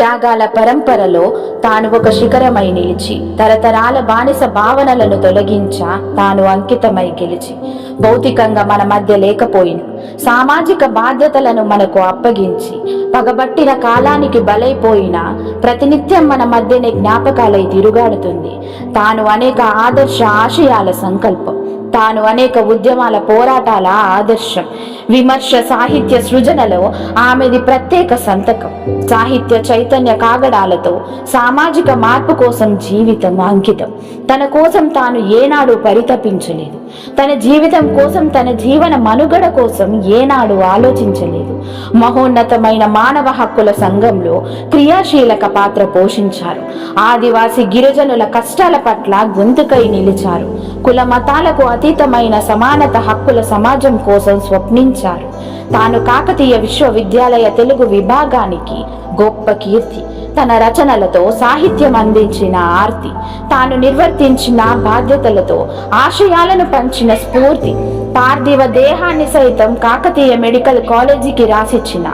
త్యాగాల పరంపరలో తాను ఒక శిఖరమై నిలిచి తరతరాల బానిస భావనలను తొలగించ తాను అంకితమై గెలిచి భౌతికంగా మన మధ్య లేకపోయిన సామాజిక బాధ్యతలను మనకు అప్పగించి పగబట్టిన కాలానికి బలైపోయిన ప్రతినిత్యం మన మధ్యనే జ్ఞాపకాలై తిరుగాడుతుంది. తాను అనేక ఆదర్శ ఆశయాల సంకల్పం తాను అనేక ఉద్యమాల పోరాటాల ఆదర్శం విమర్శ సాహిత్య సృజనలో ఆమెది ప్రత్యేక సంతకం. సాహిత్య చైతన్య కాగడాలతో సామాజిక మార్పు కోసం జీవితం అంకితం. తన కోసం తాను ఏనాడు పరితపించలేదు. తన జీవితం కోసం తన జీవన మనుగడ కోసం ఏనాడు ఆలోచించలేదు. మహోన్నతమైన మానవ హక్కుల సంఘంలో క్రియాశీలక పాత్ర పోషించారు. ఆదివాసి గిరిజనుల కష్టాల పట్ల గొంతుకై నిలిచారు. కుల మతాలకు అతీతమైన సమానత హక్కుల సమాజం కోసం స్వప్నించారు. తాను కాకతీయ విశ్వవిద్యాలయ తెలుగు విభాగానికి గొప్ప కీర్తి. తన రచనలతో సాహిత్యం అందించిన ఆర్తి. తాను నిర్వర్తించిన బాధ్యతలతో ఆశయాలను పంచిన స్ఫూర్తి. పార్థివ దేహాన్ని సైతం కాకతీయ మెడికల్ కాలేజీకి రాసిచ్చిన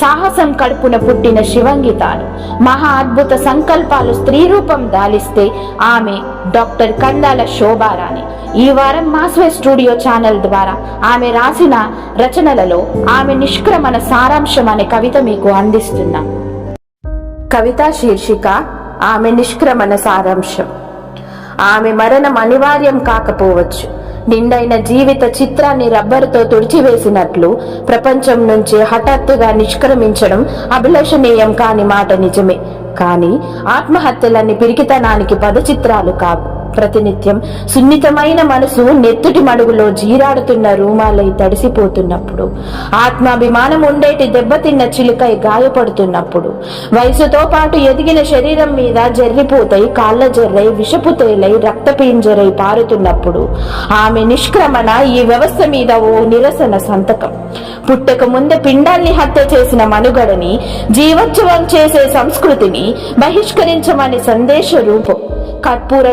సాహసం కడుపున పుట్టిన శివంగి తాను. మహా అద్భుత సంకల్పాలు స్త్రీ రూపం దాలిస్తే ఆమె డాక్టర్ కందాల శోభారాణి. ఈ వారం మాస్వే స్టూడియో ఛానల్ ద్వారా ఆమె రాసిన రచనలలో ఆమె నిష్క్రమణ సారాంశం అనే కవిత మీకు అందిస్తున్నాం. కవిత శీర్షిక ఆమె నిష్క్రమణ సారాంశం. ఆమె మరణం అనివార్యం కాకపోవచ్చు. నిండైన జీవిత చిత్రాన్ని రబ్బరుతో తుడిచివేసినట్లు ప్రపంచం నుంచి హఠాత్తుగా నిష్క్రమించడం అభిలషణీయం కాని మాట నిజమే. కానీ ఆత్మహత్యలన్నీ పిరికితనానికి పదచిత్రాలు కావు. ప్రతినిత్యం. సున్నితమైన మనసు నెత్తుటి మడుగులో జీరాడుతున్న రూమాలై తడిసిపోతున్నప్పుడు ఆత్మాభిమానం ఉండేటి దెబ్బతిన్న చిలుకై గాయపడుతున్నప్పుడు వయసుతో పాటు ఎదిగిన శరీరం మీద జర్రిపోతై కాళ్ళ జర్రై విషపు తేలై రక్తపీంజరై పారుతున్నప్పుడు ఆమె నిష్క్రమణ ఈ వ్యవస్థ మీద ఓ నిరసన సంతకం. పుట్టక ముందే పిండాల్ని హత్య చేసిన మనుగడని జీవోత్సవం చేసే సంస్కృతిని బహిష్కరించమని సందేశ రూపం. కర్పూర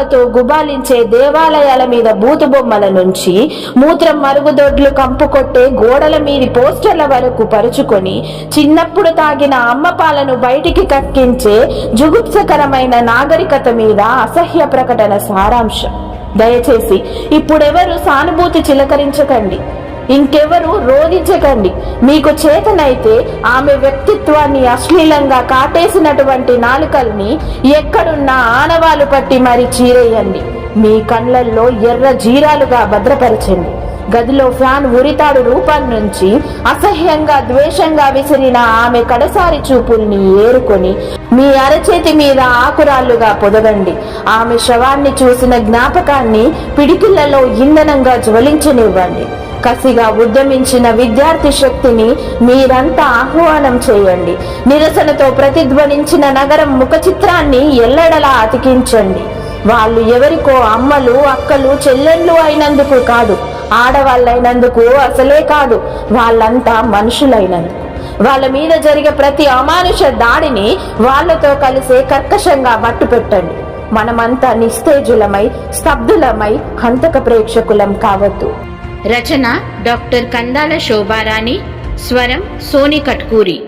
ధూపాలతో గుబాలించే దేవాలయాల మీద బూతు బొమ్మల నుంచి మూత్రం మరుగుదొడ్లు కంపుకొట్టే గోడల మీది పోస్టర్ల వరకు పరుచుకొని చిన్నప్పుడు తాగిన అమ్మ పాలను బయటికి కక్కించే జుగుప్సకరమైన నాగరికత మీద అసహ్య ప్రకటన సారాంశం. దయచేసి ఇప్పుడెవరు సానుభూతి చిలకరించకండి. ఇంకెవరు రోధించకండి. మీకు చేతనైతే ఆమె వ్యక్తిత్వాన్ని అశ్లీలంగా కాటేసినటువంటి నాలుకల్ని ఎక్కడున్న ఆనవాలు పట్టి మరి చీరేయండి. మీ కళ్ళల్లో ఎర్ర జీరాలుగా భద్రపరచండి. గదిలో ఫ్యాన్ ఉరితాడు రూపం నుంచి అసహ్యంగా ద్వేషంగా విసిరిన ఆమె కడసారి చూపుల్ని ఏరుకొని మీ అరచేతి మీద ఆకురాళ్ళుగా పొదగండి. ఆమె శవాన్ని చూసిన జ్ఞాపకాన్ని పిడికిళ్ళలో ఇంధనంగా జ్వలించనివ్వండి. కసిగా ఉద్యమించిన విద్యార్థి శక్తిని మీరంతా ఆహ్వానం చేయండి. నిరసనతో ప్రతిధ్వనించిన నగరం ముఖ చిత్రాన్ని ఎల్లడలా అతికించండి. వాళ్ళు ఎవరికో అమ్మలు అక్కలు చెల్లెళ్ళు అయినందుకు కాదు ఆడవాళ్ళైనందుకు అసలే కాదు వాళ్ళంతా మనుషులైనందుకు వాళ్ళ మీద జరిగే ప్రతి అమానుష దాడిని వాళ్ళతో కలిసే కర్కశంగా మట్టుపెట్టండి మనమంతా నిస్తేజులమై స్తబ్దులమై హంతక ప్రేక్షకులం కావద్దు. రచన డాక్టర్ కందాల శోభారాణి స్వరం సోని కట్కూరి.